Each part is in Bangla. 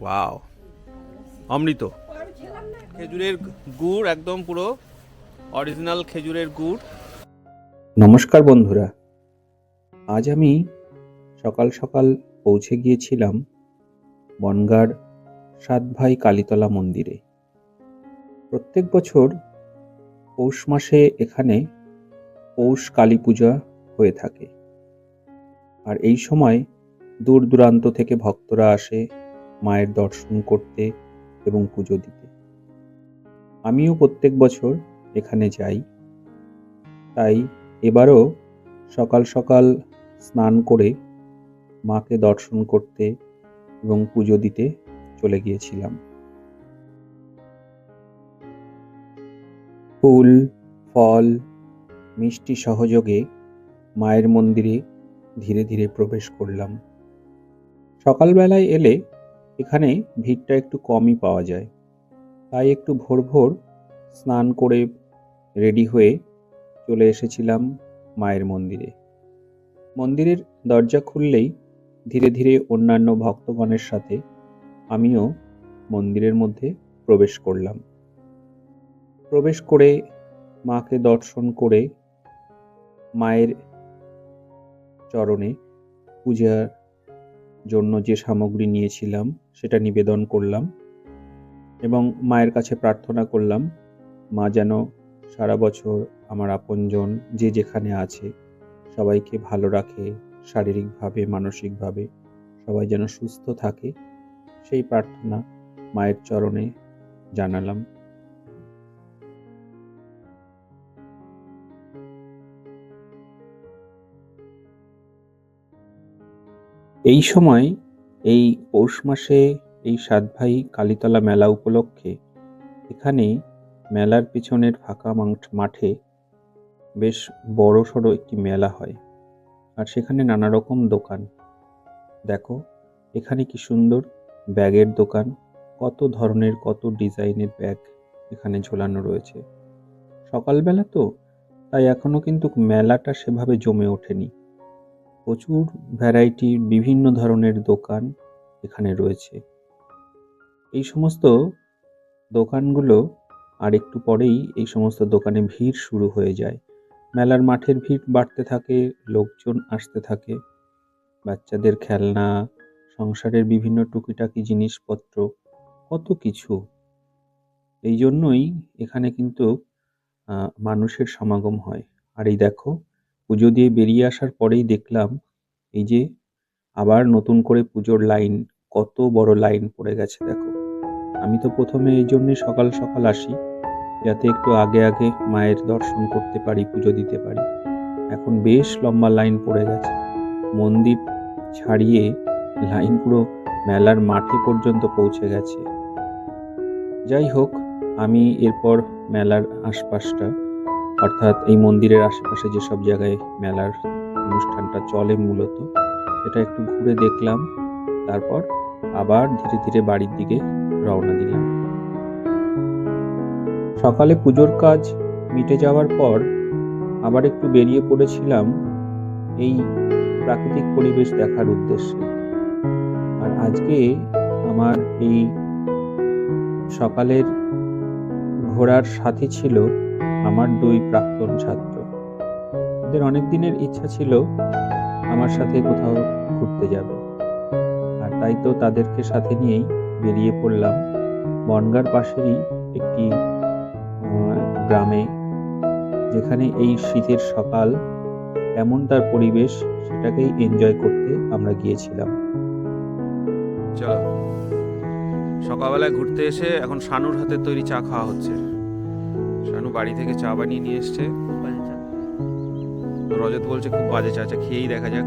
ওয়াও অমৃত। খেজুরের গুড় একদম পুরো অরিজিনাল খেজুরের গুড়। নমস্কার বন্ধুরা। আজ আমি সকাল সকাল পৌঁছে গিয়েছিলাম বনগাঁর সাত ভাই কালীতলা মন্দিরে। প্রত্যেক বছর পৌষ মাসে এখানে পৌষ কালী পূজা হয়ে থাকে। আর এই সময় দূর দূরান্ত থেকে ভক্তরা আসে মায়ের দর্শন করতে এবং পুজো দিতে। আমিও প্রত্যেক বছর এখানে যাই। তাই এবারও সকাল সকাল স্নান করে মাকে দর্শন করতে এবং পুজো দিতে চলে গিয়েছিলাম। ফুল, ফল, মিষ্টি সহযোগে মায়ের মন্দিরে ধীরে ধীরে প্রবেশ করলাম। সকালবেলায় এলে এখানে ভিড়টা একটু কমই পাওয়া যায়। তাই একটু ভোর ভোর স্নান করে রেডি হয়ে চলে এসেছিলাম মায়ের মন্দিরে। মন্দিরের দরজা খুললেই ধীরে ধীরে অন্যান্য ভক্তগণের সাথে আমিও মন্দিরের মধ্যে প্রবেশ করলাম। প্রবেশ করে মাকে দর্শন করে মায়ের চরণে পূজার জন্য যে সামগ্রী নিয়েছিলাম সেটা নিবেদন করলাম এবং মায়ের কাছে প্রার্থনা করলাম, মা যেন সারা বছর আমার আপনজন যে যেখানে আছে সবাইকে ভালো রাখে, শারীরিকভাবে, মানসিকভাবে, সবাই যেন সুস্থ থাকে। সেই প্রার্থনা মায়ের চরণে জানালাম। এই সময় এই পৌষ মাসে এই সাত ভাই কালীতলা মেলা উপলক্ষে এখানে মেলার পিছনের ফাঁকা মাঠে বেশ বড় সড়ো একটি মেলা হয়। আর সেখানে নানা রকম দোকান। দেখো, এখানে কি সুন্দর ব্যাগের দোকান, কত ধরনের, কত ডিজাইনের ব্যাগ এখানে ঝোলানো রয়েছে। সকালবেলা তো, তাই এখনও কিন্তু মেলাটা সেভাবে জমে ওঠেনি। প্রচুর ভ্যারাইটির বিভিন্ন ধরনের দোকান এখানে রয়েছে। এই সমস্ত দোকানগুলো আর একটু পরেই এই সমস্ত দোকানে ভিড় শুরু হয়ে যায়। মেলার মাঠের ভিড় বাড়তে থাকে, লোকজন আসতে থাকে, বাচ্চাদের খেলনা, সংসারের বিভিন্ন টুকিটাকি জিনিসপত্র, কত কিছু। এই জন্যই এখানে কিন্তু মানুষের সমাগম হয়। আর এই দেখো পুজো দিয়ে বেরিয়ে আসার পরেই দেখলাম, এই যে আবার নতুন করে পুজোর লাইন কত বড় লাইন পড়ে গেছে দেখো। আমি তো প্রথমে এই জন্যই সকাল সকাল আসি, যাতে একটু আগে আগে মায়ের দর্শন করতে পারি, পুজো দিতে পারি। এখন বেশ লম্বা লাইন পড়ে গেছে। মন্দির ছাড়িয়ে লাইন পুরো মেলার মাঠে পর্যন্ত পৌঁছে গেছে। যাই হোক, আমি এরপর মেলার আশপাশটা অর্থাৎ এই মন্দিরের আশেপাশে যেসব জায়গায় মেলার অনুষ্ঠানটা চলে মূলত, সেটা একটু ঘুরে দেখলাম, তারপর আবার ধীরে ধীরে বাড়ির দিকে রওনা দিলাম। সকালে পুজোর কাজ মিটে যাওয়ার পর আবার একটু বেরিয়ে পড়েছিলাম এই প্রাকৃতিক পরিবেশ দেখার উদ্দেশ্যে। আর আজকে আমার এই সকালের ঘোরার সাথী ছিল আমার দুই প্রাক্তন ছাত্র। ওদের অনেক দিনের ইচ্ছা ছিল আমার সাথে কোথাও ঘুরতে যাবে। আর তাই তো তাদেরকে সাথে নিয়েই বেরিয়ে পড়লাম। বনগার পাশেরই একটি গ্রামে, যেখানে এই শীতের সকাল, এমন তার পরিবেশ, সেটাকেই এনজয় করতে আমরা গিয়েছিলাম। চলো। সকালবেলায় ঘুরতে এসে এখন শানুর হাতের তৈরি চা খাওয়া হচ্ছে। বাড়ি থেকে চা বানিয়ে নিয়ে এসছে। রজত বলছে, খুব বাজে চা চা খেয়েই দেখা যাক।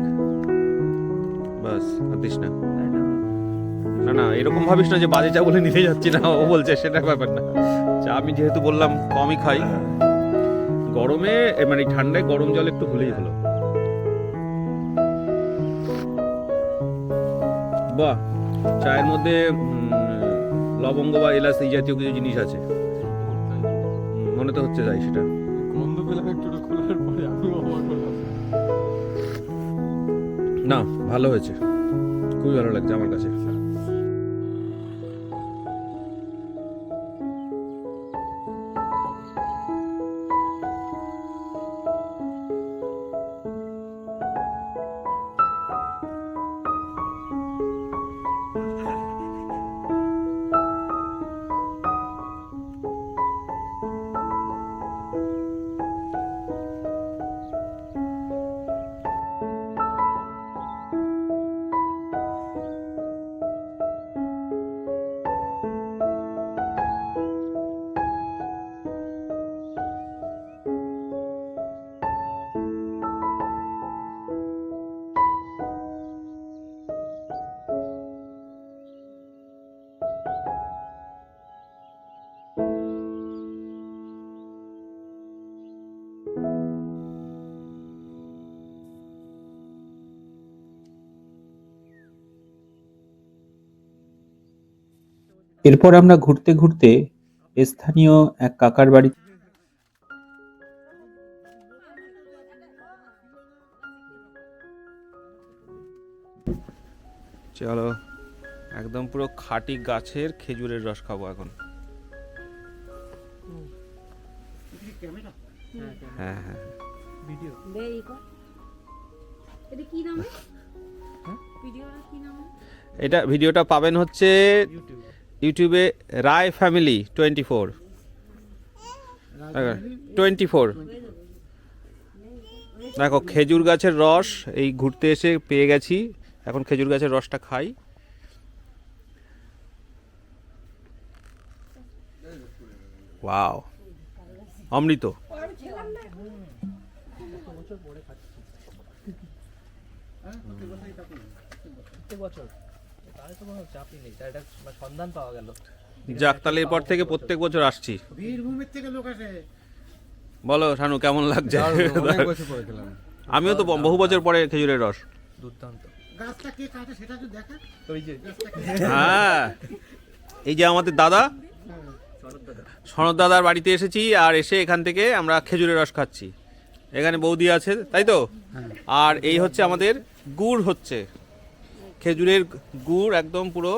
বাস দিস না। না না, এরকম ভাবিস না যে বাজে চা বলে নিতে যাচ্ছি না। ও বলছে, সেটা ব্যাপার না। চা আমি যেহেতু বললাম, কমই খাই। গরমে মানে ঠান্ডায় গরম জল একটু হলেই হলো। বাহ, চায়ের মধ্যে লবঙ্গ বা এলাচ এই জাতীয় কিছু জিনিস আছে। উম, মনে তো হচ্ছে যাই সেটা। গন্ধ পেলাম একটু খোলার পরে না ভালো হয়েছে। খুবই ভালো লাগছে আমার কাছে। এরপর আমরা ঘুরতে ঘুরতে স্থানীয় এক কাকার বাড়ি চলো একদম পুরো খাঁটি গাছের খেজুরের রস খাব এখন। হ্যাঁ হ্যাঁ ভিডিওটা এটা ভিডিওটা পাবেন হচ্ছে YouTube Roy family twenty four. Twenty four. দেখো, খেজুর গাছের রস, এই ঘুরতে এসে পেয়ে গেছি। এখন খেজুর গাছের রসটা খাই। ওয়াও, অমৃত। বছর তাহলে তো কোনো চাপই নেই তার একটা মানে সন্ধান পাওয়া গেল। যাক তাহলে এরপর থেকে প্রত্যেক বছর আসছি। বীরভূমের থেকে লোক আসে। বলো শানু কেমন লাগছে? আমিও তো বহু বছর পরে খেজুরের রস। দুর্দান্ত। গাছটা কে কাটে সেটা তো দেখা। ওই যে হ্যাঁ। এই যে আমাদের দাদা সনদ দাদার বাড়িতে এসেছি আর এসে এখান থেকে আমরা খেজুরের রস খাচ্ছি। এখানে বৌদি আছে তাই তো? আর এই হচ্ছে আমাদের গুড় হচ্ছে। খেজুরের গুড় একদম পুরো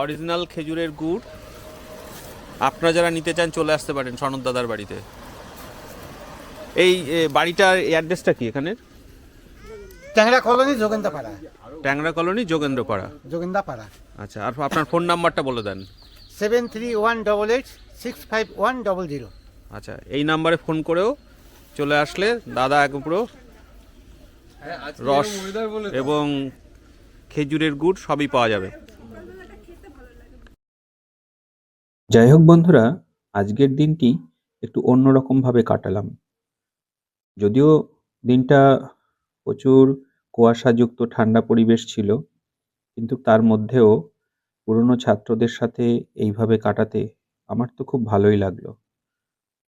অরিজিনাল খেজুরের গুড়। আপনারা যারা নিতে চান চলে আসতে পারেন সনদ দাদার বাড়িতে। এই বাড়িটার অ্যাড্রেসটা কি এখানে? ট্যাংরা কলোনি যোগেন্দাপাড়া ট্যাংরা কলোনি যোগেন্দ্রপাড়া। যোগেন্দাপাড়া আচ্ছা আর আপনার ফোন নাম্বারটা বলে দেন। Seven three one double eight six five one double zero আচ্ছা এই নাম্বারে ফোন করেও চলে আসলে দাদা একদম পুরো রস এবং খেজুরের গুড় সবই পাওয়া যাবে। যাই হোক বন্ধুরা, আজকের দিনটি একটু অন্যরকমভাবে কাটালাম। যদিও দিনটা প্রচুর কুয়াশাযুক্ত, ঠান্ডা পরিবেশ ছিল, কিন্তু তার মধ্যেও পুরনো ছাত্রদের সাথে এইভাবে কাটাতে আমার তো খুব ভালোই লাগল।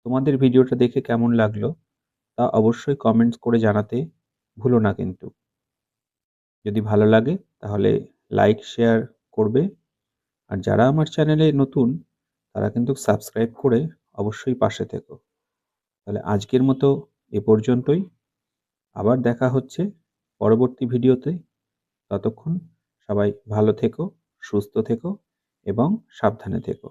তোমাদের ভিডিওটা দেখে কেমন লাগল তা অবশ্যই কমেন্টস করে জানাতে ভুলো না কিন্তু। যদি ভালো লাগে তাহলে লাইক শেয়ার করবে। আর যারা আমার চ্যানেলে নতুন, তারা কিন্তু সাবস্ক্রাইব করে অবশ্যই পাশে থেকো। তাহলে আজকের মতো এ পর্যন্তই। আবার দেখা হচ্ছে পরবর্তী ভিডিওতে। ততক্ষণ সবাই ভালো থেকো, সুস্থ থেকো এবং সাবধানে থেকো।